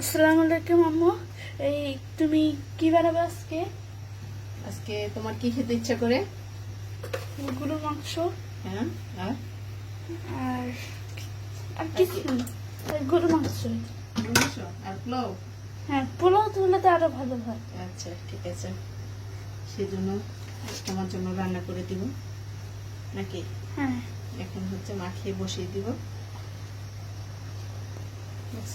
আসসালামু আলাইকুম আম্মু। এই তুমি কি বানাবে আজকে? আজকে তোমার কি খেতে ইচ্ছা করে? গরুর মাংস। হ্যাঁ আর? আর আর কিছু না। গরুর মাংস। মাংস? আর পোলাও? হ্যাঁ পোলাও তুললে তো আরও ভালো হয়। আচ্ছা ঠিক আছে। সেজন্য তোমার জন্য রান্না করে দিব। নাকি? হ্যাঁ। এখন হচ্ছে মাখিয়ে বসিয়ে দিব। বুঝছ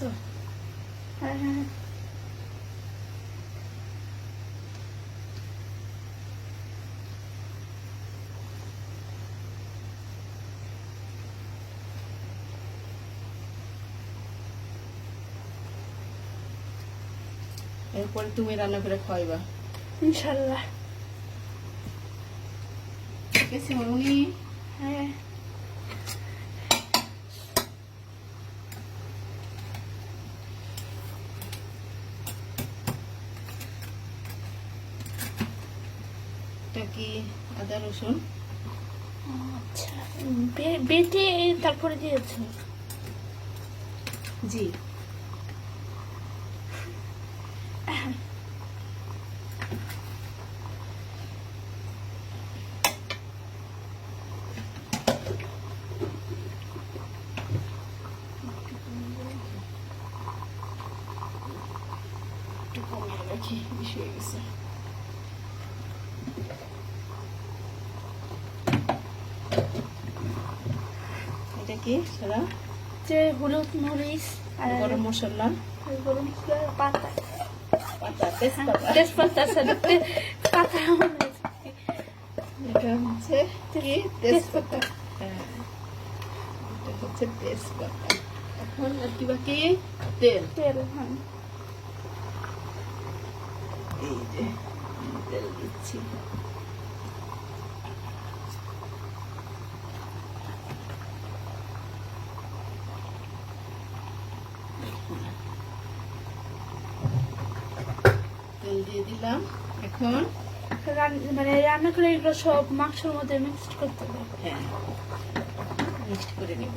এরপরে তুমি রান্না করে খাওয়াইবা ইনশাল্লাহ ঠিক আছে মামুনি হ্যাঁ এটা কি আদা রসুন? আচ্ছা বেটে তারপরে দিয়েছ জি। একটু কমিয়ে রাখি বেশি হয়ে গেছে। কি? সারা যে হলুদ মরিচ আর গরম মশলা। গরম পাতা। পাতা তেজপাতা। তেজপাতা সাথে পাতা এটা হচ্ছে কি? তেজপাতা। হ্যাঁ এটা হচ্ছে তেজপাতা। এখন আর কি বাকি তেল। তেল হ্যাঁ। এই যে তেল দিচ্ছি। তেল দিয়ে দিলাম। এখন মানে রান্না করে এগুলো সব মাংসের মধ্যে মিক্সড করতে হবে। হ্যাঁ মিক্সড করে নেব।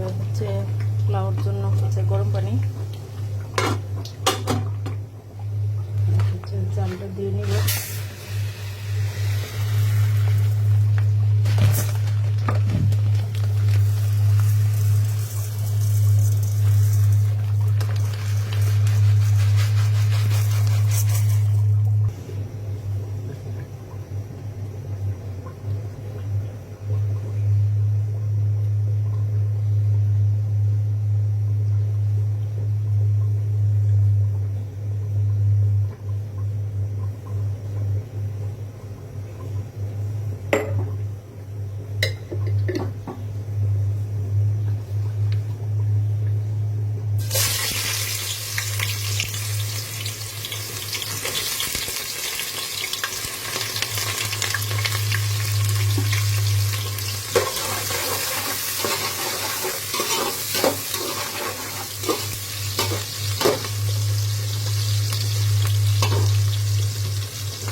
ছিল হচ্ছে পোলাওর জন্য হচ্ছে গরম পানি। হচ্ছে চালটা দিয়ে নিব।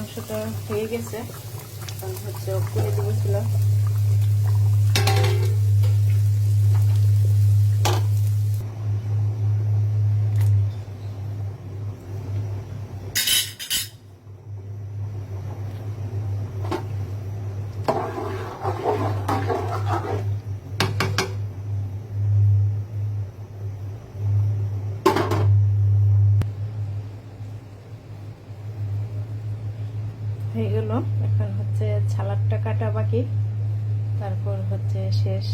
মাংসটা হয়ে গেছে। হচ্ছে অফ করে দিয়েছিলাম হয়ে গেল। এখন হচ্ছে ছালাডটা কাটা বাকি। তারপর হচ্ছে শেষ।